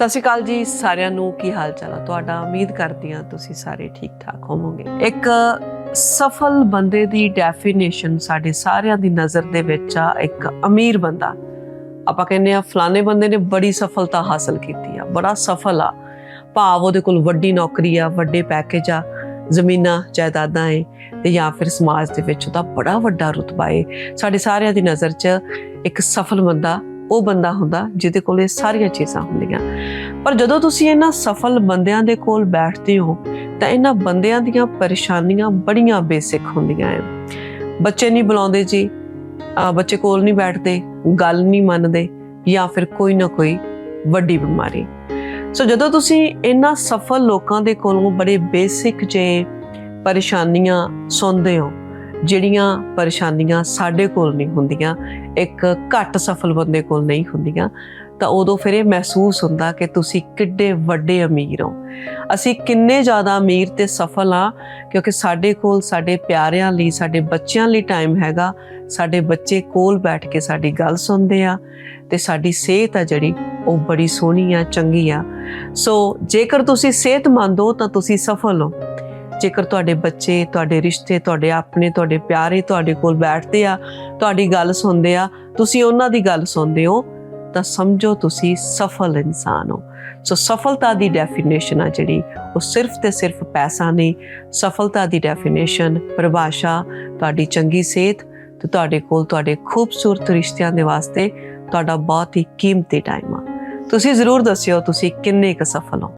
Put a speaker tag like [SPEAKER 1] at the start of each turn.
[SPEAKER 1] ਸਤਿ ਸ਼੍ਰੀ ਅਕਾਲ ਜੀ ਸਾਰਿਆਂ ਨੂੰ, ਕੀ ਹਾਲ ਚਾਲ ਆ ਤੁਹਾਡਾ? ਉਮੀਦ ਕਰਦੀ ਹਾਂ ਤੁਸੀਂ ਸਾਰੇ ਠੀਕ ਠਾਕ ਹੋਵੋਗੇ। ਇੱਕ ਸਫਲ ਬੰਦੇ ਦੀ ਡੈਫੀਨੇਸ਼ਨ ਸਾਡੇ ਸਾਰਿਆਂ ਦੀ ਨਜ਼ਰ ਦੇ ਵਿੱਚ ਆ, ਇੱਕ ਅਮੀਰ ਬੰਦਾ। ਆਪਾਂ ਕਹਿੰਦੇ ਆ ਫਲਾਣੇ ਬੰਦੇ ਨੇ ਬੜੀ ਸਫਲਤਾ ਹਾਸਲ ਕੀਤੀ ਆ, ਬੜਾ ਸਫਲ ਆ। ਭਾਵ ਉਹਦੇ ਕੋਲ ਵੱਡੀ ਨੌਕਰੀ ਆ, ਵੱਡੇ ਪੈਕੇਜ ਆ, ਜ਼ਮੀਨਾਂ, ਜਾਇਦਾਦਾਂ ਏ, ਤੇ ਜਾਂ ਫਿਰ ਸਮਾਜ ਦੇ ਵਿੱਚ ਉਹਦਾ ਬੜਾ ਵੱਡਾ ਰੁਤਬਾ ਏ। ਸਾਡੇ ਸਾਰਿਆਂ ਦੀ ਨਜ਼ਰ 'ਚ ਇੱਕ ਸਫਲ ਬੰਦਾ ਉਹ ਬੰਦਾ ਹੁੰਦਾ ਜਿਹਦੇ ਕੋਲ ਇਹ ਸਾਰੀਆਂ ਚੀਜ਼ਾਂ ਹੁੰਦੀਆਂ। ਪਰ ਜਦੋਂ ਤੁਸੀਂ ਇਹਨਾਂ ਸਫਲ ਬੰਦਿਆਂ ਦੇ ਕੋਲ ਬੈਠਦੇ ਹੋ, ਤਾਂ ਇਹਨਾਂ ਬੰਦਿਆਂ ਦੀਆਂ ਪਰੇਸ਼ਾਨੀਆਂ ਬੜੀਆਂ ਬੇਸਿਕ ਹੁੰਦੀਆਂ ਐ ਬੱਚੇ ਨਹੀਂ ਬੁਲਾਉਂਦੇ ਜੀ ਬੱਚੇ ਕੋਲ ਨਹੀਂ ਬੈਠਦੇ, ਗੱਲ ਨਹੀਂ ਮੰਨਦੇ ਜਾਂ ਫਿਰ ਕੋਈ ਨਾ ਕੋਈ ਵੱਡੀ ਬਿਮਾਰੀ। ਸੋ ਜਦੋਂ ਤੁਸੀਂ ਇਹਨਾਂ ਸਫਲ ਲੋਕਾਂ ਦੇ ਕੋਲੋਂ ਬੜੇ ਬੇਸਿਕ ਜੇ ਪਰੇਸ਼ਾਨੀਆਂ ਸੁਣਦੇ ਹੋ ਜਿਹੜੀਆਂ ਪਰੇਸ਼ਾਨੀਆਂ ਸਾਡੇ ਕੋਲ ਨਹੀਂ ਹੁੰਦੀਆਂ, ਇੱਕ ਘੱਟ ਸਫਲ ਬੰਦੇ ਕੋਲ ਨਹੀਂ ਹੁੰਦੀਆਂ, ਤਾਂ ਉਦੋਂ ਫਿਰ ਇਹ ਮਹਿਸੂਸ ਹੁੰਦਾ ਕਿ ਤੁਸੀਂ ਕਿੱਡੇ ਵੱਡੇ ਅਮੀਰ ਹੋ। ਅਸੀਂ ਕਿੰਨੇ ਜ਼ਿਆਦਾ ਅਮੀਰ ਤੇ ਸਫਲ ਆ ਕਿਉਂਕਿ ਸਾਡੇ ਕੋਲ, ਸਾਡੇ ਪਿਆਰਿਆਂ ਲਈ, ਸਾਡੇ ਬੱਚਿਆਂ ਲਈ ਟਾਈਮ ਹੈਗਾ। ਸਾਡੇ ਬੱਚੇ ਕੋਲ ਬੈਠ ਕੇ ਸਾਡੀ ਗੱਲ ਸੁਣਦੇ ਆ ਤੇ ਸਾਡੀ ਸਿਹਤ ਆ ਜਿਹੜੀ, ਉਹ ਬੜੀ ਸੋਹਣੀ ਆ, ਚੰਗੀ ਆ। ਸੋ ਜੇਕਰ ਤੁਸੀਂ ਸਿਹਤਮੰਦ ਹੋ ਤਾਂ ਤੁਸੀਂ ਸਫਲ ਹੋ। ਜੇਕਰ ਤੁਹਾਡੇ ਬੱਚੇ, ਤੁਹਾਡੇ ਰਿਸ਼ਤੇ, ਤੁਹਾਡੇ ਆਪਣੇ, ਤੁਹਾਡੇ ਪਿਆਰੇ ਤੁਹਾਡੇ ਕੋਲ ਬੈਠਦੇ ਆ, ਤੁਹਾਡੀ ਗੱਲ ਸੁਣਦੇ ਆ, ਤੁਸੀਂ ਉਹਨਾਂ ਦੀ ਗੱਲ ਸੁਣਦੇ ਹੋ, ਤਾਂ ਸਮਝੋ ਤੁਸੀਂ ਸਫਲ ਇਨਸਾਨ ਹੋ। ਸੋ ਸਫਲਤਾ ਦੀ ਡੈਫੀਨੇਸ਼ਨ ਆ ਜਿਹੜੀ, ਉਹ ਸਿਰਫ ਤੇ ਸਿਰਫ ਪੈਸਾ ਨਹੀਂ, ਸਫਲਤਾ ਦੀ ਡੈਫੀਨੇਸ਼ਨ ਪਰਿਭਾਸ਼ਾ, ਤੁਹਾਡੀ ਚੰਗੀ ਸਿਹਤ ਤੇ ਤੁਹਾਡੇ ਕੋਲ ਤੁਹਾਡੇ ਖੂਬਸੂਰਤ ਰਿਸ਼ਤਿਆਂ ਦੇ ਵਾਸਤੇ ਤੁਹਾਡਾ ਬਹੁਤ ਹੀ ਕੀਮਤੀ ਟਾਈਮ ਆ। ਤੁਸੀਂ ਜ਼ਰੂਰ ਦੱਸਿਓ ਤੁਸੀਂ ਕਿੰਨੇ ਕੁ ਸਫਲ ਹੋ।